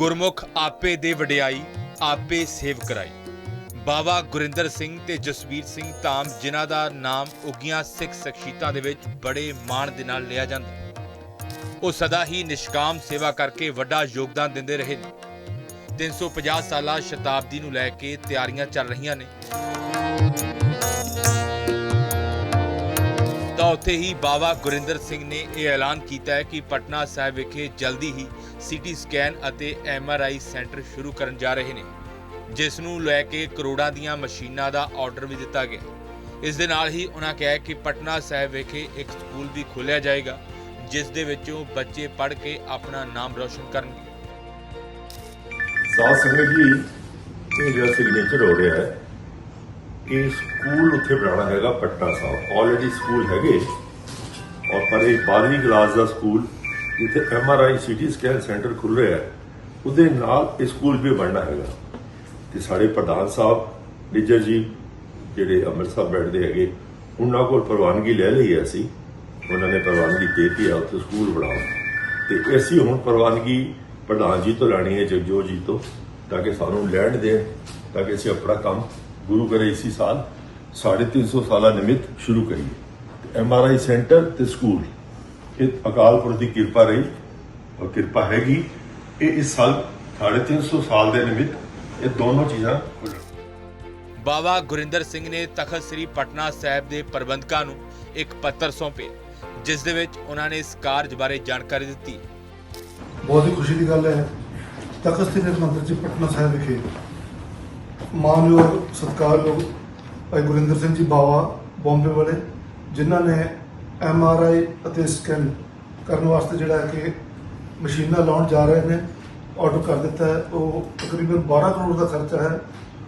ਗੁਰਮੁਖ ਆਪੇ ਦੇ ਵਡਿਆਈ, ਆਪੇ ਸੇਵ ਕਰਾਈ। ਬਾਬਾ ਗੁਰਿੰਦਰ ਸਿੰਘ ਤੇ ਜਸਵੀਰ ਸਿੰਘ ਧਾਮ, ਜਿਨ੍ਹਾਂ ਦਾ ਨਾਮ ਉੱਗੀਆਂ ਸਿੱਖ ਸ਼ਖਸੀਅਤਾਂ ਦੇ ਵਿੱਚ ਬੜੇ ਮਾਣ ਦੇ ਨਾਲ ਲਿਆ ਜਾਂਦਾ ਉਹ ਸਦਾ ਹੀ ਨਿਸ਼ਕਾਮ ਸੇਵਾ ਕਰਕੇ ਵੱਡਾ ਯੋਗਦਾਨ ਦਿੰਦੇ ਰਹੇ ਨੇ। 350 ਸਾਲਾ ਸ਼ਤਾਬਦੀ ਨੂੰ ਲੈ ਕੇ ਤਿਆਰੀਆਂ ਚੱਲ ਰਹੀਆਂ ਨੇ। ਉੱਥੇ ਹੀ ਬਾਬਾ ਗੁਰਿੰਦਰ ਸਿੰਘ ਨੇ ਇਹ ਐਲਾਨ ਕੀਤਾ ਹੈ ਕਿ ਪਟਨਾ ਸਾਹਿਬ ਵਿਖੇ ਜਲਦੀ ਹੀ ਸੀਟੀ ਸਕੈਨ ਅਤੇ ਐਮਆਰਆਈ ਸੈਂਟਰ ਸ਼ੁਰੂ ਕਰਨ ਜਾ ਰਹੇ ਨੇ, ਜਿਸ ਨੂੰ ਲੈ ਕੇ ਕਰੋੜਾਂ ਦੀਆਂ ਮਸ਼ੀਨਾਂ ਦਾ ਆਰਡਰ ਵੀ ਦਿੱਤਾ ਗਿਆ। ਇਸ ਦੇ ਨਾਲ ਹੀ ਉਹਨਾਂ ਕਿਹਾ ਕਿ ਪਟਨਾ ਸਾਹਿਬ ਵਿਖੇ ਇੱਕ ਸਕੂਲ ਵੀ ਖੋਲ੍ਹਿਆ ਜਾਏਗਾ, ਜਿਸ ਦੇ ਵਿੱਚੋਂ ਬੱਚੇ ਪੜ੍ਹ ਕੇ ਆਪਣਾ ਨਾਮ ਰੌਸ਼ਨ ਕਰਨਗੇ। ਸਾਧ ਸੰਗਤ ਜੀ, ਇਹ ਜਿਹੜਾ ਸਿਗਨੇਚਰ ਹੋ ਰਿਹਾ ਹੈ ਕਿ ਸਕੂਲ ਉੱਥੇ ਬਣਾਉਣਾ ਹੈਗਾ ਪਟਨਾ ਸਾਹਿਬ। ਆਲਰੇਡੀ ਸਕੂਲ ਹੈਗੇ। ਔਰ ਪਰ ਇਹ 12ਵੀਂ ਕਲਾਸ ਦਾ ਸਕੂਲ, ਜਿੱਥੇ ਐਮਆਰਆਈ ਸੀਟੀ ਸਕੈਨ ਸੈਂਟਰ ਖੁੱਲ ਰਿਹਾ ਹੈ, ਉਹਦੇ ਨਾਲ ਇਹ ਸਕੂਲ ਵੀ ਬਣਨਾ ਹੈਗਾ। ਤੇ ਸਾਡੇ ਪ੍ਰਧਾਨ ਸਾਹਿਬ, ਨਿੱਜਰ ਜੀ, ਜਿਹੜੇ ਅੰਮ੍ਰਿਤਸਰ ਬੈਠਦੇ ਹੈਗੇ, ਉਹਨਾਂ ਕੋਲ ਪ੍ਰਵਾਨਗੀ ਲੈ ਲਈ ਹੈ ਅਸੀਂ। ਉਹਨਾਂ ਨੇ ਪ੍ਰਵਾਨਗੀ ਦੇਤੀ ਦਿੱਤੀ ਹੈ, ਉੱਥੇ ਸਕੂਲ ਬਣਾਉਣ ਤੇ ਅਸੀਂ ਹੁਣ ਪ੍ਰਵਾਨਗੀ ਪ੍ਰਧਾਨ ਜੀ ਤੋਂ ਲੈਣੀ ਹੈ, ਜਗਜੋਤ ਜੀ ਤੋਂ, ਤਾਂ ਕਿ ਸਾਨੂੰ ਲੈਂਡ ਦੇਣ, ਤਾਂ ਕਿ ਅਸੀਂ ਆਪਣਾ ਕੰਮ ਗੁਰੂ ਕਰੇ ਇਸੀ ਸਾਲ 350 ਸਾਲਾ ਨਿਮਿਤ ਸ਼ੁਰੂ ਕਰੀਏ ਐਮਆਰਆਈ ਸੈਂਟਰ ਤੇ ਸਕੂਲ। ਇਹ ਅਕਾਲ ਪੁਰਖ ਦੀ ਕਿਰਪਾ ਰਹੀ ਔਰ ਕਿਰਪਾ ਹੈਗੀ। ਇਹ ਇਸ ਸਾਲ 350 ਸਾਲ ਦੇ ਨਿਮਿਤ ਇਹ ਦੋਨੋਂ ਚੀਜ਼ਾਂ ਬਾਬਾ ਗੁਰਿੰਦਰ ਸਿੰਘ ਨੇ ਤਖਤ ਸ੍ਰੀ ਪਟਨਾ ਸਾਹਿਬ ਦੇ ਪ੍ਰਬੰਧਕਾਂ ਨੂੰ ਇੱਕ ਪੱਤਰ ਸੌਂਪਿਆ ਜਿਸ ਦੇ ਵਿੱਚ ਉਹਨਾਂ ਨੇ ਇਸ ਕਾਰਜ ਬਾਰੇ ਜਾਣਕਾਰੀ ਦਿੱਤੀ। ਬਹੁਤ ਹੀ ਖੁਸ਼ੀ ਦੀ ਗੱਲ ਹੈ ਤਖਤ ਸ੍ਰੀ ਜੀ ਪਟਨਾ ਸਾਹਿਬ ਵਿਖੇ ਮਾਨਯੋਗ ਸਤਿਕਾਰਯੋਗ ਭਾਈ ਗੁਰਿੰਦਰ ਸਿੰਘ ਜੀ ਬਾਵਾ ਬੰਬੇ ਵਾਲੇ, ਜਿਨ੍ਹਾਂ ਨੇ ਐਮ ਆਰ ਆਈ ਅਤੇ ਸਕੈਨ ਕਰਨ ਵਾਸਤੇ ਜਿਹੜਾ ਹੈ ਕਿ ਮਸ਼ੀਨਾਂ ਲਾਉਣ ਜਾ ਰਹੇ ਨੇ ਆਰਡਰ ਕਰ ਦਿੱਤਾ ਹੈ। ਉਹ ਤਕਰੀਬਨ 12 ਕਰੋੜ ਦਾ ਖਰਚਾ ਹੈ।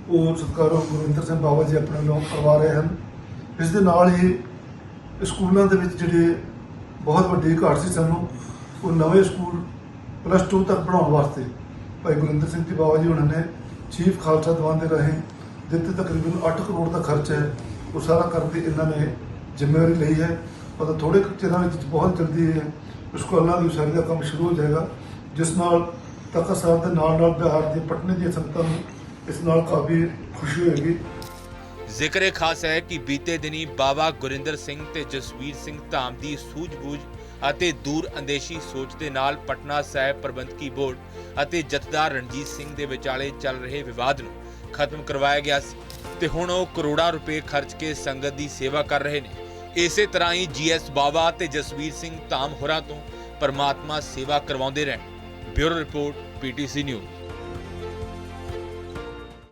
ਉਹ ਸਤਿਕਾਰਯੋਗ ਗੁਰਿੰਦਰ ਸਿੰਘ ਬਾਵਾ ਜੀ ਆਪਣੇ ਵੱਲੋਂ ਕਰਵਾ ਰਹੇ ਹਨ। ਇਸ ਦੇ ਨਾਲ ਹੀ ਸਕੂਲਾਂ ਦੇ ਵਿੱਚ ਜਿਹੜੇ ਬਹੁਤ ਵੱਡੀ ਘਾਟ ਸੀ ਸਾਨੂੰ, ਉਹ ਨਵੇਂ ਸਕੂਲ ਪਲੱਸ 2 ਤੱਕ ਬਣਾਉਣ ਵਾਸਤੇ ਭਾਈ ਗੁਰਿੰਦਰ ਸਿੰਘ ਜੀ ਬਾਵਾ ਜੀ ਉਹਨਾਂ ਨੇ ਚੀਫ ਖਾਲਸਾ ਦਵਾਨ ਦੇ ਰਾਹੀਂ ਦਿੱਤੇ ਤਕਰੀਬਨ 8 ਕਰੋੜ ਦਾ ਖਰਚ ਹੈ। ਉਹ ਸਾਰਾ ਕਰਨ ਦੀ ਇਹਨਾਂ ਨੇ ਜ਼ਿੰਮੇਵਾਰੀ ਲਈ ਹੈ। ਪਰ ਥੋੜੇ ਕੁ ਚਿਰਾਂ ਵਿੱਚ ਬਹੁਤ ਜਲਦੀ ਇਹ ਸਕੂਲਾਂ ਦੀ ਉਸਾਰੀ ਦਾ ਕੰਮ ਸ਼ੁਰੂ ਹੋ ਜਾਏਗਾ, ਜਿਸ ਨਾਲ ਤਖਤ ਸਾਹਿਬ ਦੇ ਨਾਲ ਨਾਲ ਬਿਹਾਰ ਦੇ ਪਟਨੇ ਦੀਆਂ ਸੰਗਤਾਂ ਨੂੰ ਇਸ ਨਾਲ ਕਾਫੀ ਖੁਸ਼ੀ ਹੋਏਗੀ। ਜ਼ਿਕਰ ਇਹ ਖਾਸ ਹੈ ਕਿ ਬੀਤੇ ਦਿਨੀ ਬਾਬਾ ਗੁਰਿੰਦਰ ਸਿੰਘ ਤੇ ਜਸਵੀਰ ਸਿੰਘ ਧਾਮ ਦੀ ਸੂਝ-ਬੂਝ ਅਤੇ ਦੂਰ ਅੰਦੇਸ਼ੀ ਸੋਚ ਦੇ ਨਾਲ ਪਟਨਾ ਸਾਹਿਬ ਪ੍ਰਬੰਧਕੀ ਬੋਰਡ ਅਤੇ ਜਥੇਦਾਰ ਰਣਜੀਤ ਸਿੰਘ ਦੇ ਵਿਚਾਲੇ ਚੱਲ ਰਹੇ ਵਿਵਾਦ ਨੂੰ ਖਤਮ ਕਰਵਾਇਆ ਗਿਆ ਸੀ ਤੇ ਹੁਣ ਉਹ ਕਰੋੜਾਂ ਰੁਪਏ ਖਰਚ ਕੇ ਸੰਗਤ ਦੀ ਸੇਵਾ ਕਰ ਰਹੇ ਨੇ। ਇਸੇ ਤਰ੍ਹਾਂ ਹੀ ਜੀਐਸ ਬਾਵਾ ਤੇ ਜਸਵੀਰ ਸਿੰਘ ਧਾਮ ਹੋਰਾਂ ਤੋਂ ਪਰਮਾਤਮਾ ਸੇਵਾ ਕਰਵਾਉਂਦੇ ਰਹਿਣ। Bureau report PTC news.